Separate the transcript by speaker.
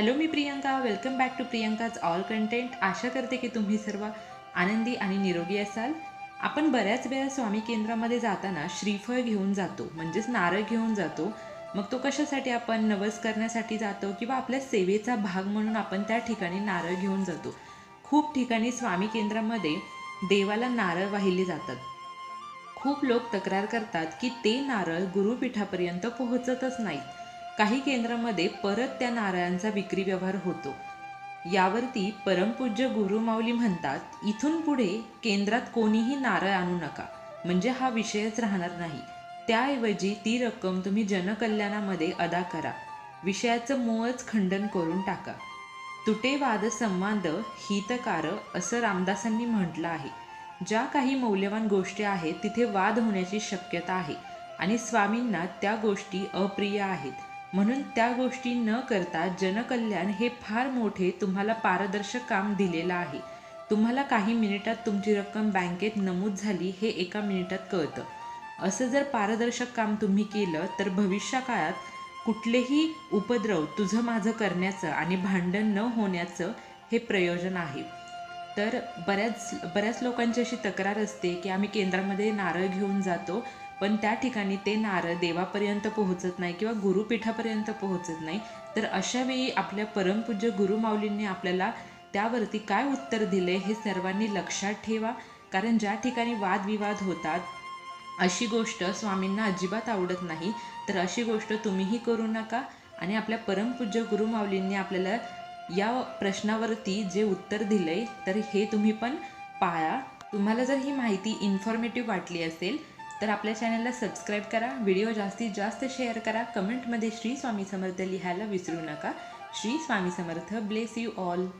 Speaker 1: Hello me Priyanka. Welcome back to Priyanka's all content आशा करते की तुम्ही सर्व आनंदी आणि निरोगी असाल. आपण बऱ्याच वेळा स्वामी केंद्रामध्ये जाताना श्रीफळ घेऊन जातो म्हणजेच नारळ घेऊन जातो. मग तो कशासाठी आपण नवस करण्यासाठी जातो किंवा आपल्या सेवेचा भाग म्हणून आपण त्या ठिकाणी नारळ घेऊन जातो. खूप ठिकाणी स्वामी केंद्रामध्ये देवाला नारळ वाहिले जातात. खूप लोक तक्रार करतात की ते नारळ गुरुपीठापर्यंत पोहोचतच नाहीत. काही केंद्रामध्ये परत त्या नारळांचा विक्री व्यवहार होतो. यावरती परमपूज्य गुरुमाऊली म्हणतात इथून पुढे केंद्रात कोणीही नारळ आणू नका. म्हणजे हा विषयच राहणार नाही. त्याऐवजी ती रक्कम तुम्ही जनकल्याणामध्ये अदा करा. विषयाचं मूळच खंडन करून टाका. तुटे वाद संवाद हितकार असं रामदासांनी म्हटलं आहे. ज्या काही मौल्यवान गोष्टी आहेत तिथे वाद होण्याची शक्यता आहे आणि स्वामींना त्या गोष्टी अप्रिय आहेत. म्हणून त्या गोष्टी न करता जनकल्याण हे फार मोठे तुम्हाला पारदर्शक काम दिलेलं आहे. तुम्हाला काही मिनिटात तुमची रक्कम बँकेत नमूद झाली हे एका मिनिटात कळतं. असं जर पारदर्शक काम तुम्ही केलं तर भविष्यकाळात कुठलेही उपद्रव तुझं माझं करण्याचं आणि भांडण न होण्याचं हे प्रयोजन आहे. तर बऱ्याच बऱ्याच लोकांची अशी तक्रार असते की आम्ही केंद्रामध्ये नारळ घेऊन जातो पण त्या ठिकाणी ते नारळ देवापर्यंत पोहोचत नाही किंवा गुरुपीठापर्यंत पोहोचत नाही. तर अशावेळी आपल्या परमपूज्य गुरुमाऊलींनी आपल्याला त्यावरती काय उत्तर दिले हे सर्वांनी लक्षात ठेवा. कारण ज्या ठिकाणी वादविवाद होतात अशी गोष्ट स्वामींना अजिबात आवडत नाही. तर अशी गोष्ट तुम्हीही करू नका आणि आपल्या परमपूज्य गुरुमाऊलींनी आपल्याला या प्रश्नावरती जे उत्तर दिलंय तर हे तुम्ही पण पाळा. तुम्हाला जर ही माहिती इन्फॉर्मेटिव्ह वाटली असेल तर आपल्या चॅनलला सबस्क्राईब करा व्हिडिओ जास्तीत जास्त शेअर करा. कमेंटमध्ये श्री स्वामी समर्थ लिहायला विसरू नका. Shri Swami Samarth bless you all.